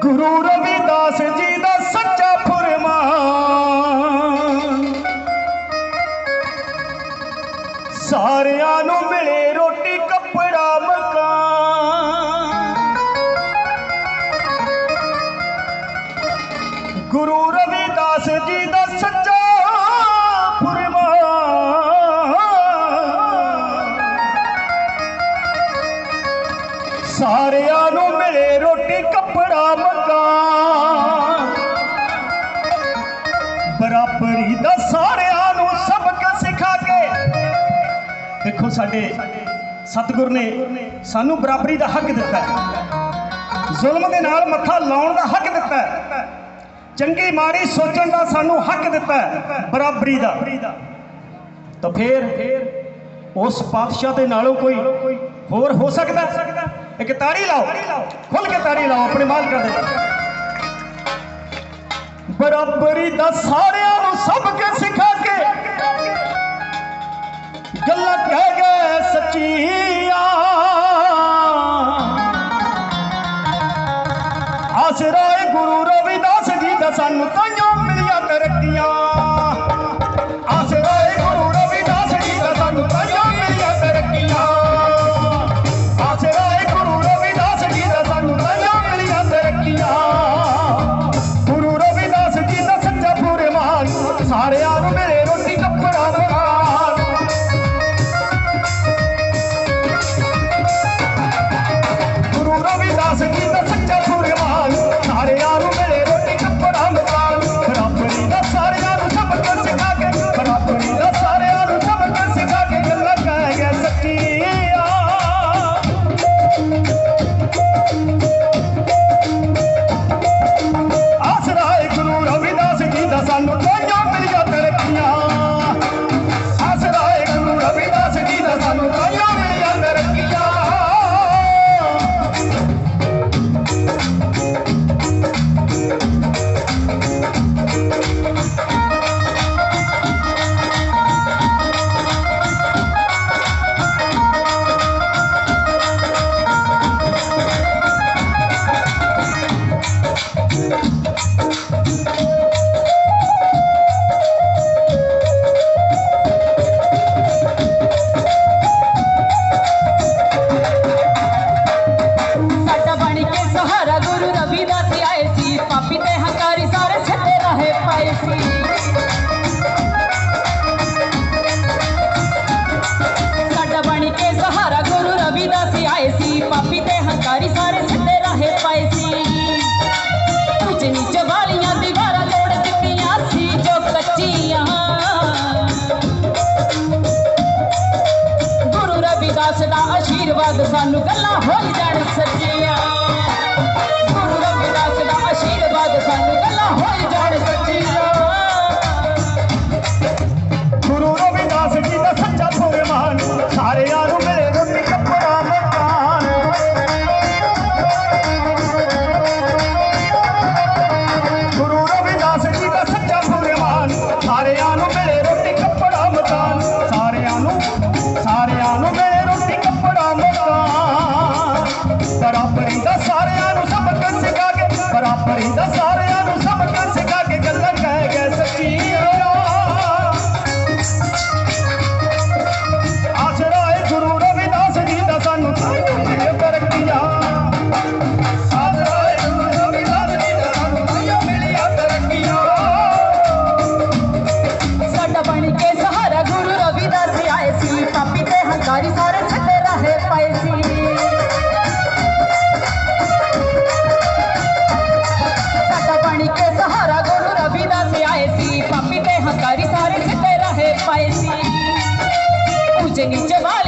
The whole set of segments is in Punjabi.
ਗੁਰੂ ਰਵਿਦਾਸ ਜੀ ਦਾ ਸਾਰਿਆਂ ਨੂੰ ਮਿਲੇ ਰੋਟੀ, ਕੱਪੜਾ ਮਕਾਨ ਬਰਾਬਰੀ ਦਾ ਸਾਰਿਆਂ ਨੂੰ ਸਬਕ ਸਿਖਾ ਕੇ। ਦੇਖੋ ਸਾਡੇ ਸਤਿਗੁਰ ਨੇ ਸਾਨੂੰ ਬਰਾਬਰੀ ਦਾ ਹੱਕ ਦਿੱਤਾ। ਜ਼ੁਲਮ ਦੇ ਨਾਲ ਮੱਥਾ ਲਾਉਣ ਦਾ ਹੱਕ ਦਿੱਤਾ। ਚੰਗੀ ਮਾੜੀ ਸੋਚਣ ਦਾ ਸਾਨੂੰ ਹੱਕ ਦਿੱਤਾ ਬਰਾਬਰੀ ਦਾ। ਤਾਂ ਫੇਰ ਉਸ ਪਾਤਸ਼ਾਹ ਦੇ ਨਾਲੋਂ ਕੋਈ ਹੋਰ ਹੋ ਸਕਦਾ? ਇੱਕ ਤਾੜੀ ਲਾਓ। ਖੁੱਲ ਕੇ ਤਾੜੀ ਲਾਓ, ਆਪਣੇ ਮਾਲਕ ਦੇ ਬਰਾਬਰੀ ਦਾ ਸਾਰਿਆਂ ਨੂੰ ਸਭ ਕੇ ਸਿਖਾ ਕੇ ਗੱਲਾਂ ਕਹਿ ਗਏ ਸੱਚੀਆਂ। ਆਸਰਾ ਗੁਰੂ ਰਵਿਦਾਸ ਜੀ ਦਾ ਸਾਨੂੰ ਤਾਈਓ ਆਸ਼ੀਰਵਾਦ ਸਾਨੂੰ ਗੱਲਾਂ ਹੋਈ ਜਾਣ ਸੱਚੀਆਂ। Jenny Stevali.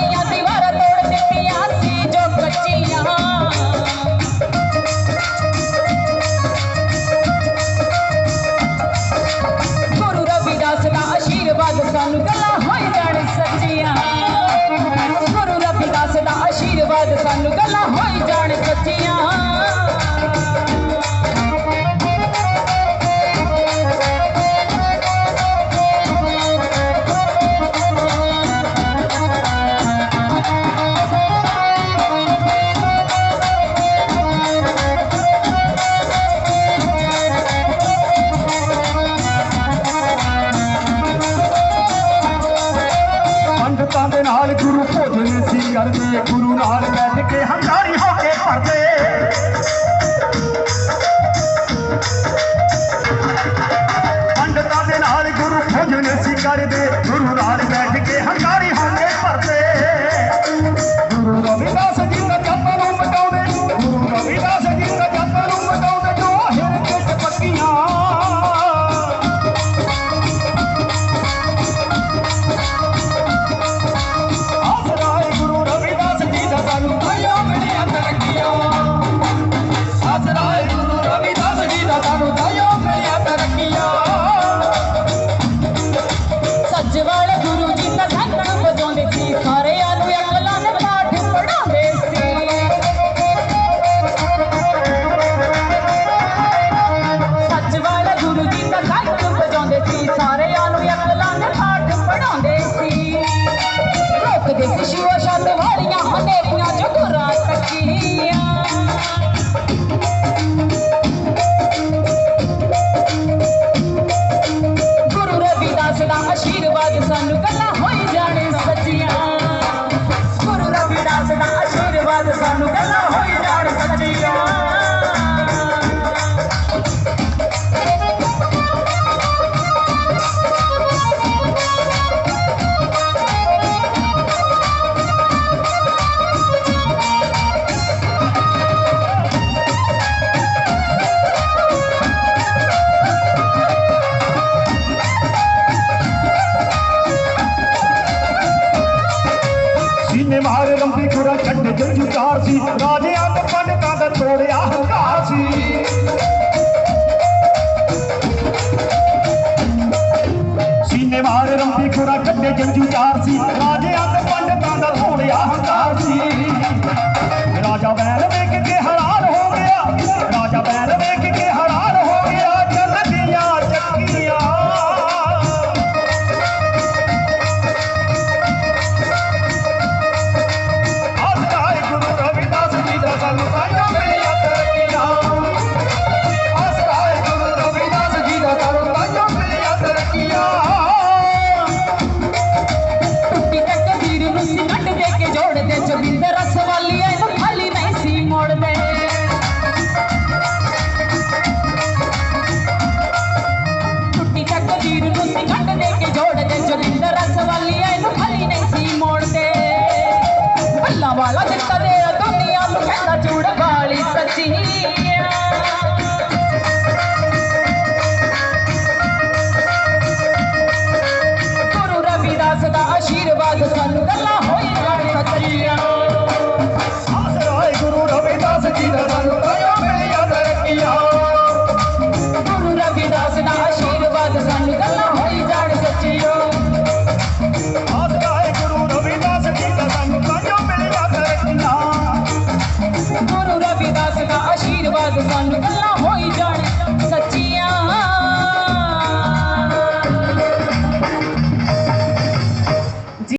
ਸੰਤਾਂ ਦੇ ਨਾਲ ਗੁਰੂ ਭੋਜਨ ਸੀ ਕਰਦੇ ਗੁਰੂ ਨਾਲ ਬੈਠ ਕੇ ਹੰਗਾਰੀ ਹੋ ਕੇ ਪੜਦੇ ਦੇ ਨਾਲ ਗੁਰੂ ਭੋਜਨ ਸੀ ਕਰਦੇ ਗੁਰੂ ਨਾਲ ਬੈਠ ਕੇ ਹੰਗਾਰੀ ਹੋ ਕੇ ਪੜਦੇ ਗੁਰੂ ਰਵਿਦਾਸ 来来。